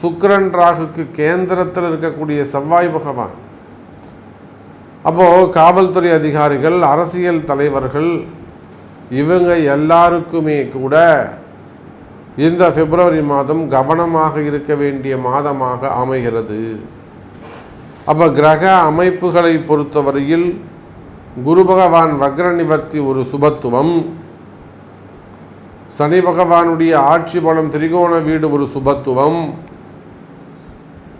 சுக்கரன் ராகுக்கு கேந்திரத்தில் இருக்கக்கூடிய செவ்வாய் பகவான். அப்போது காவல்துறை அதிகாரிகள் அரசியல் தலைவர்கள் இவங்க எல்லாருக்குமே கூட இந்த பிப்ரவரி மாதம் கவனமாக இருக்க வேண்டிய மாதமாக அமைகிறது. அப்போ கிரக அமைப்புகளை பொறுத்தவரையில் குரு பகவான் வக்ர நிவர்த்தி ஒரு சுபத்துவம். சனி பகவானுடைய ஆட்சி பலம் திரிகோண வீடு ஒரு சுபத்துவம்.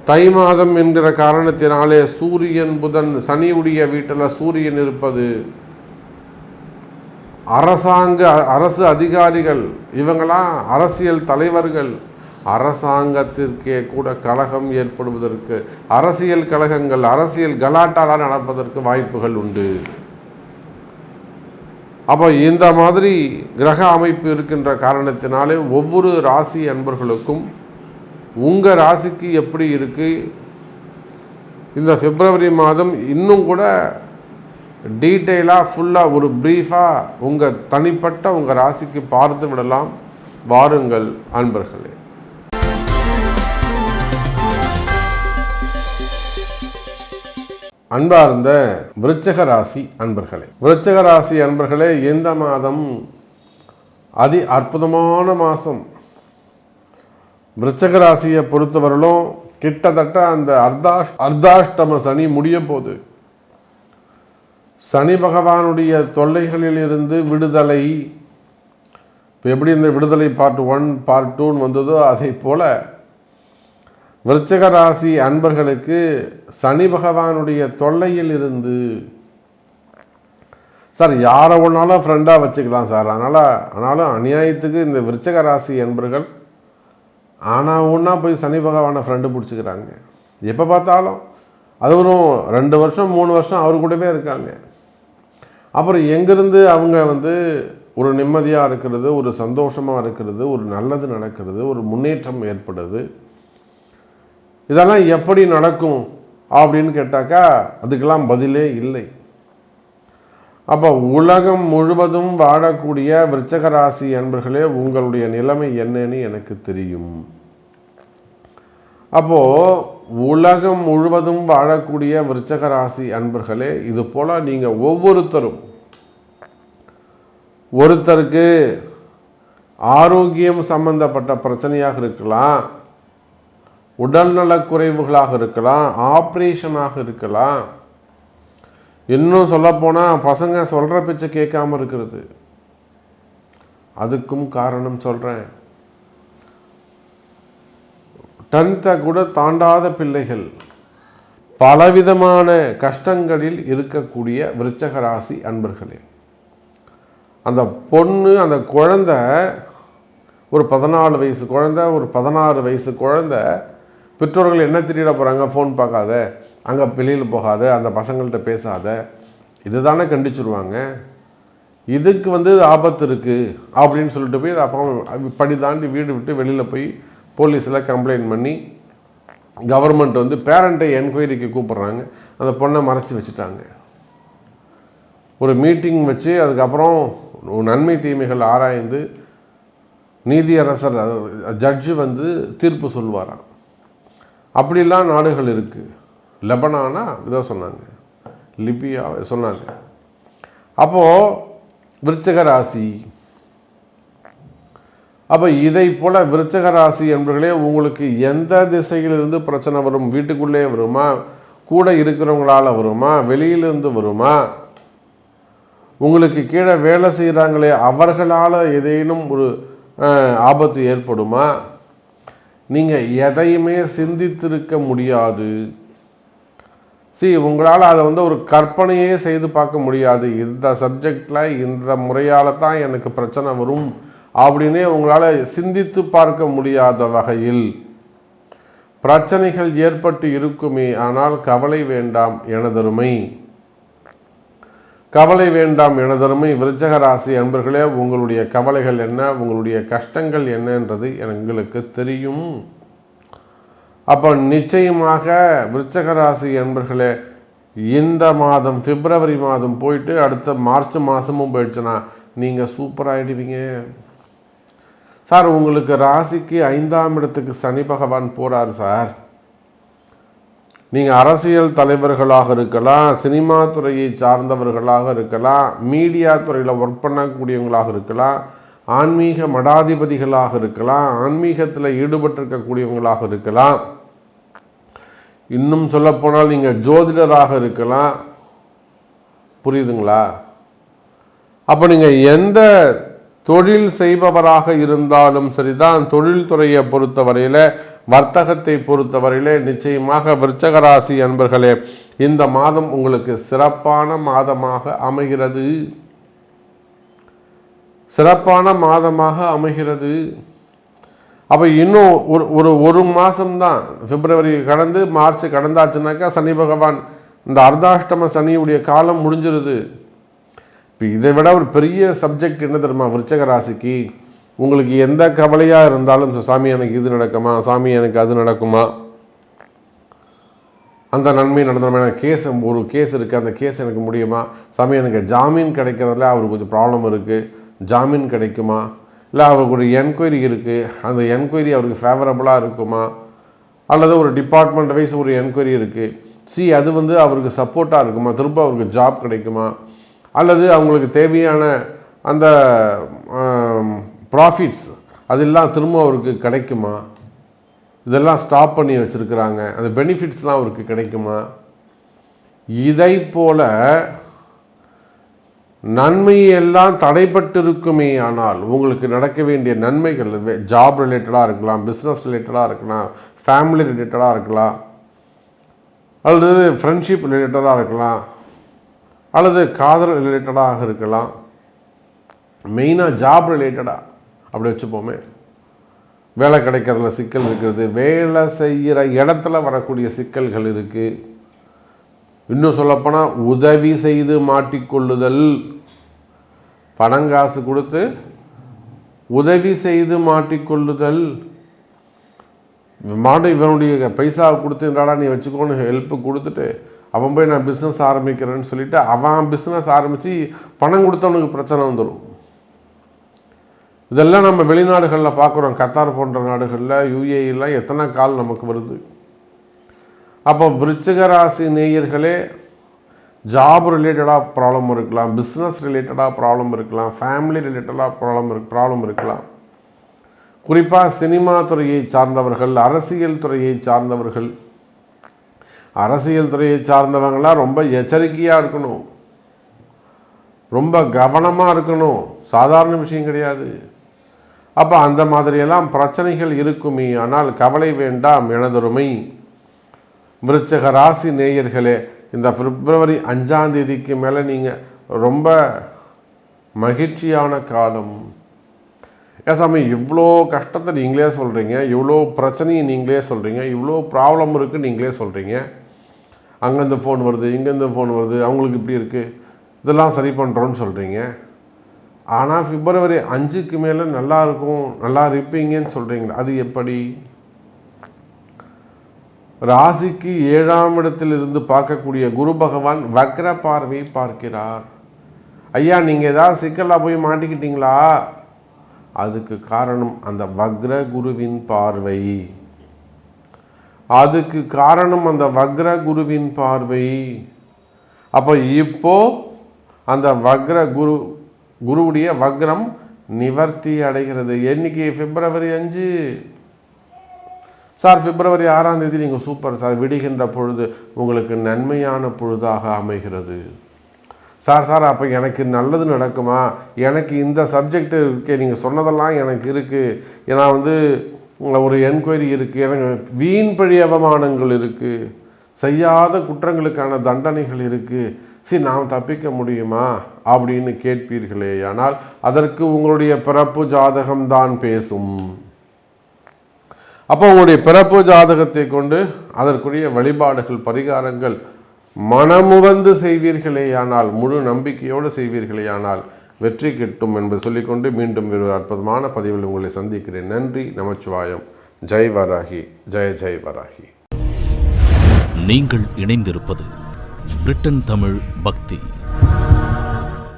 தை மாதம் என்கிற காரணத்தினாலே சூரியன் புதன் சனியுடைய வீட்டில் சூரியன் இருப்பது அரசாங்க அரசு அதிகாரிகள் இவங்களாம் அரசியல் தலைவர்கள் அரசாங்கத்திற்கே கூட கழகம் ஏற்படுவதற்கு அரசியல் கழகங்கள் அரசியல் கலாட்டாலாம் நடப்பதற்கு வாய்ப்புகள் உண்டு. அப்போ இந்த மாதிரி கிரக அமைப்பு இருக்கின்ற காரணத்தினாலே ஒவ்வொரு ராசி அன்பர்களுக்கும் உங்கள் ராசிக்கு எப்படி இருக்குது இந்த பிப்ரவரி மாதம் இன்னும் கூட டீட்டெயிலாக ஃபுல்லாக ஒரு ப்ரீஃபாக உங்கள் தனிப்பட்ட உங்கள் ராசிக்கு பார்த்து விடலாம். வாருங்கள் அன்பர்களே. அன்பார்ந்த விருச்சக ராசி அன்பர்களே. விருச்சக ராசி அன்பர்களே எந்த மாதம் அதி அற்புதமான மாதம் விருச்சக ராசியை பொறுத்தவரையிலும் கிட்டத்தட்ட அந்த அர்த்தாஷ் அர்த்தாஷ்டம சனி முடிய போகுது. சனி பகவானுடைய தொல்லைகளில் இருந்து விடுதலை. இப்போ எப்படி இந்த விடுதலை பார்ட் ஒன் பார்ட் டூன்னு வந்ததோ அதை போல் விருச்சக ராசி அன்பர்களுக்கு சனி பகவானுடைய தொல்லையில் இருந்து சார் யாரை ஒன்றாலும் ஃப்ரெண்டாக வச்சுக்கலாம் சார். அதனால் ஆனாலும் அநியாயத்துக்கு இந்த விருச்சக ராசி அன்பர்கள் ஆனால் ஒன்றா போய் சனி பகவானை ஃப்ரெண்டு பிடிச்சிக்கிறாங்க. எப்போ பார்த்தாலும் அது ரெண்டு வருஷம் மூணு வருஷம் அவர் கூடவே இருக்காங்க. அப்புறம் எங்கேருந்து அவங்க வந்து ஒரு நிம்மதியாக இருக்கிறது ஒரு சந்தோஷமாக இருக்கிறது ஒரு நல்லது நடக்கிறது ஒரு முன்னேற்றம் ஏற்படுது இதெல்லாம் எப்படி நடக்கும் அப்படின்னு கேட்டாக்கா அதுக்கெல்லாம் பதிலே இல்லை. அப்போ உலகம் முழுவதும் வாழக்கூடிய விருச்சக ராசி அன்பர்களே உங்களுடைய நிலைமை என்னன்னு எனக்கு தெரியும். அப்போ உலகம் முழுவதும் வாழக்கூடிய விருச்சக ராசி அன்பர்களே இது போல நீங்கள் ஒவ்வொருத்தரும் ஒருத்தருக்கு ஆரோக்கியம் சம்பந்தப்பட்ட பிரச்சனையாக இருக்கலாம் உடல்நலக் குறைவுகளாக இருக்கலாம் ஆப்ரேஷனாக இருக்கலாம் இன்னும் சொல்லப்போனால் பசங்க சொல்கிற பேச்சை கேட்காம இருக்கிறது. அதுக்கும் காரணம் சொல்கிறேன் டென்த்தை கூட தாண்டாத பிள்ளைகள். பலவிதமான கஷ்டங்களில் இருக்கக்கூடிய விருச்சக ராசி அன்பர்களே. அந்த பொண்ணு அந்த குழந்த ஒரு பதினாலு வயசு குழந்த ஒரு பதினாறு வயசு குழந்த பெற்றோர்கள் என்ன திட்டிட போகிறாங்க ஃபோன் பார்க்காத. அங்கே வெளியில் போகாத அந்த பசங்கள்கிட்ட பேசாத இதுதானே கண்டிச்சிருவாங்க. இதுக்கு வந்து ஆபத்து இருக்குது அப்படின்னு சொல்லிட்டு போய் அப்பா படி தாண்டி வீடு விட்டு வெளியில் போய் போலீஸில் கம்ப்ளைண்ட் பண்ணி கவர்மெண்ட் வந்து பேரண்ட்டை என்கொயரிக்கு கூப்பிட்றாங்க. அந்த பொண்ணை மறைச்சி வச்சுட்டாங்க. ஒரு மீட்டிங் வச்சு அதுக்கப்புறம் நன்மை தீமைகள் ஆராய்ந்து நீதியரசர் ஜட்ஜு வந்து தீர்ப்பு சொல்வாராம் அப்படிலாம் நாடுகள் இருக்குது லெபனானா இதை சொன்னாங்க. லிபியா சொன்னாங்க. அப்போது விருச்சக ராசி. அப்போ இதை போல் விருச்சக ராசி என்பர்களே உங்களுக்கு எந்த திசையிலிருந்து பிரச்சனை வரும்? வீட்டுக்குள்ளே வருமா? கூட இருக்கிறவங்களால் வருமா? வெளியிலிருந்து வருமா? உங்களுக்கு கீழே வேலை செய்கிறாங்களே அவர்களால் ஏதேனும் ஒரு ஆபத்து ஏற்படுமா? நீங்கள் எதையுமே சிந்தித்திருக்க முடியாது. சி உங்களால் அதை வந்து ஒரு கற்பனையே செய்து பார்க்க முடியாது. இந்த சப்ஜெக்டில் இந்த முறையால் தான் எனக்கு பிரச்சனை வரும் அப்படின்னே உங்களால் சிந்தித்து பார்க்க முடியாத வகையில் பிரச்சனைகள் ஏற்பட்டு இருக்குமே ஆனால் கவலை வேண்டாம் எனதருமை. கவலை வேண்டாம் எனதருமை. விருச்சக ராசி அன்பர்களே உங்களுடைய கவலைகள் என்ன? உங்களுடைய கஷ்டங்கள் என்னன்றது எங்களுக்கு தெரியும். அப்போ நிச்சயமாக விருச்சக ராசி அன்பர்களே இந்த மாதம் பிப்ரவரி மாதம் போயிட்டு அடுத்த மார்ச் மாதமும் போயிடுச்சுன்னா நீங்கள் சூப்பராகிடுவீங்க சார் உங்களுக்கு ராசிக்கு ஐந்தாம் இடத்துக்கு சனி பகவான் போகிறார் சார். நீங்கள் அரசியல் தலைவர்களாக இருக்கலாம் சினிமா துறையை சார்ந்தவர்களாக இருக்கலாம் மீடியா துறையில் ஒர்க் பண்ணக்கூடியவங்களாக இருக்கலாம் ஆன்மீக மடாதிபதிகளாக இருக்கலாம் ஆன்மீகத்தில் ஈடுபட்டிருக்கக்கூடியவங்களாக இருக்கலாம். இன்னும் சொல்லப்போனால் நீங்கள் ஜோதிடராக இருக்கலாம். புரியுதுங்களா? அப்போ நீங்கள் எந்த தொழில் செய்பவராக இருந்தாலும் சரிதான். தொழில்துறையை பொறுத்தவரையில் வர்த்தகத்தை பொறுத்தவரையில் நிச்சயமாக விருச்சகராசி அன்பர்களே இந்த மாதம் உங்களுக்கு சிறப்பான மாதமாக அமைகிறது. சிறப்பான மாதமாக அமைகிறது. அப்போ இன்னும் ஒரு ஒரு ஒரு மாதம்தான் பிப்ரவரி கடந்து மார்ச் கடந்தாச்சுனாக்கா சனி பகவான் இந்த அர்த்தாஷ்டம சனியுடைய காலம் முடிஞ்சிருது. இப்போ இதை விட ஒரு பெரிய சப்ஜெக்ட் என்ன தெரியுமா? விருச்சக ராசிக்கு. உங்களுக்கு எந்த கவலையாக இருந்தாலும் சாமி எனக்கு இது நடக்குமா? சாமி எனக்கு அது நடக்குமா? அந்த நன்மை நடந்துடும் எனக்கு கேஸ் ஒரு கேஸ் இருக்குது அந்த கேஸ் எனக்கு முடியுமா? சாமி எனக்கு ஜாமீன் கிடைக்கிறதுல அவருக்கு கொஞ்சம் ப்ராப்ளம் இருக்குது ஜாமீன் கிடைக்குமா? இல்லை அவருக்கு ஒரு என்கொயரி இருக்குது அந்த என்கொயரி அவருக்கு ஃபேவரபுளாக இருக்குமா? அல்லது ஒரு டிபார்ட்மெண்ட் வைஸ் ஒரு என்கொயரி இருக்குது சி அது வந்து அவருக்கு சப்போர்ட்டாக இருக்குமா? திரும்ப அவருக்கு ஜாப் கிடைக்குமா? அல்லது அவங்களுக்கு தேவையான அந்த ப்ராஃபிட்ஸ் அதெல்லாம் திரும்ப அவருக்கு கிடைக்குமா? இதெல்லாம் ஸ்டாப் பண்ணி வச்சுருக்குறாங்க. அந்த பெனிஃபிட்ஸ்லாம் அவருக்கு கிடைக்குமா? இதை போல் நன்மை எல்லாம் தடைப்பட்டிருக்குமே ஆனால் உங்களுக்கு நடக்க வேண்டிய நன்மைகள் ஜாப் ரிலேட்டடாக இருக்கலாம் பிஸ்னஸ் ரிலேட்டடாக இருக்கலாம் ஃபேமிலி ரிலேட்டடாக இருக்கலாம் அல்லது ஃப்ரெண்ட்ஷிப் ரிலேட்டடாக இருக்கலாம் அல்லது காதல் ரிலேட்டடாக இருக்கலாம். மெயினாக ஜாப் ரிலேட்டடாக அப்படி வச்சுப்போமே. வேலை கிடைக்கிறதுல சிக்கல் இருக்கிறது வேலை செய்கிற இடத்துல வரக்கூடிய சிக்கல்கள் இருக்குது இன்னும் சொல்லப்போனால் உதவி செய்து மாட்டிக்கொள்ளுதல். பணம் காசு கொடுத்து உதவி செய்து மாட்டிக்கொள்ளுதல். மாடு இவனுடைய பைசா கொடுத்து இந்தாடா நீ வச்சுக்கோன்னு ஹெல்ப்பு கொடுத்துட்டு அவன் போய் நான் பிஸ்னஸ் ஆரம்பிக்கிறேன்னு சொல்லிட்டு அவன் பிஸ்னஸ் ஆரம்பித்து பணம் கொடுத்தவனுக்கு பிரச்சனை வந்துடும் இதெல்லாம் நம்ம வெளிநாடுகளில் பார்க்குறோம் கத்தார் போன்ற நாடுகளில் யூஏஇலாம் எத்தனை கால் நமக்கு வருது? அப்போ விருச்சிக ராசி நேயர்களே ஜாப் ரிலேட்டடாக ப்ராப்ளம் இருக்கலாம் பிஸ்னஸ் ரிலேட்டடாக ப்ராப்ளம் இருக்கலாம் ஃபேமிலி ரிலேட்டடாக ப்ராப்ளம் இரு ப்ராப்ளம் இருக்கலாம். குறிப்பாக சினிமா துறையை சார்ந்தவர்கள் அரசியல் துறையை சார்ந்தவர்கள் அரசியல் துறையை சார்ந்தவங்களாம் ரொம்ப எச்சரிக்கையாக இருக்கணும். ரொம்ப கவனமாக இருக்கணும். சாதாரண விஷயம் கிடையாது. அப்போ அந்த மாதிரியெல்லாம் பிரச்சனைகள் இருக்குமே ஆனால் கவலை வேண்டாம் எனதொருமை. விருச்சக ராசி நேயர்களே இந்த பிப்ரவரி அஞ்சாம் தேதிக்கு மேலே நீங்கள் ரொம்ப மகிழ்ச்சியான காலம். ஏன் சாமி இவ்வளோ கஷ்டத்தை நீங்களே சொல்கிறீங்க இவ்வளோ பிரச்சனையும் நீங்களே சொல்கிறீங்க இவ்வளோ ப்ராப்ளம் இருக்குது நீங்களே சொல்கிறீங்க அங்கேருந்து ஃபோன் வருது இங்கேருந்து ஃபோன் வருது அவங்களுக்கு இப்படி இருக்குது இதெல்லாம் சரி பண்ணுறோன்னு சொல்கிறீங்க ஆனால் பிப்ரவரி அஞ்சுக்கு மேலே நல்லா இருக்கும் நல்லா இருப்பீங்கன்னு சொல்கிறீங்களா அது எப்படி? ராசிக்கு ஏழாம் இடத்தில் இருந்து பார்க்கக்கூடிய குரு பகவான் வக்ர பார்வை பார்க்கிறார். ஐயா நீங்கள் ஏதாவது சிக்கலாக போய் மாட்டிக்கிட்டீங்களா? அதுக்கு காரணம் அந்த வக்ர குருவின் பார்வை. அதுக்கு காரணம் அந்த வக்ர குருவின் பார்வை. அப்போ இப்போ அந்த வக்ர குரு குருவுடைய வக்ரம் நிவர்த்தி அடைகிறது. என்னைக்கு? பிப்ரவரி அஞ்சு. சார் பிப்ரவரி ஆறாம் தேதி நீங்கள் சூப்பர் சார் விடுகின்ற பொழுது உங்களுக்கு நன்மையான பொழுதாக அமைகிறது. சார் சார் அப்போ எனக்கு நல்லது நடக்குமா? எனக்கு இந்த சப்ஜெக்ட் இருக்கே நீங்கள் சொன்னதெல்லாம் எனக்கு இருக்குது நான் வந்து ஒரு என்கொயரி இருக்குது எனக்கு வீண் பழி அவமானங்கள் இருக்குது செய்யாத குற்றங்களுக்கான தண்டனைகள் இருக்குது சரி நாம் தப்பிக்க முடியுமா? அப்படின்னு கேட்பீர்களே ஆனால் அதற்கு உங்களுடைய பிறப்பு ஜாதகம்தான் பேசும். அப்போ உங்களுடைய பிறப்பு ஜாதகத்தை கொண்டு அதற்குரிய வழிபாடுகள் பரிகாரங்கள் மனமுவந்து செய்வீர்களேயானால் முழு நம்பிக்கையோடு செய்வீர்களேயானால் வெற்றி கிட்டும் என்பது சொல்லிக்கொண்டு மீண்டும் ஒரு அற்புதமான பதிவில் உங்களை சந்திக்கிறேன். நன்றி நமச்சிவாயம். ஜெய் வராகி ஜெய ஜெய் வராகி. நீங்கள் இணைந்திருப்பது பிரிட்டன் தமிழ் பக்தி.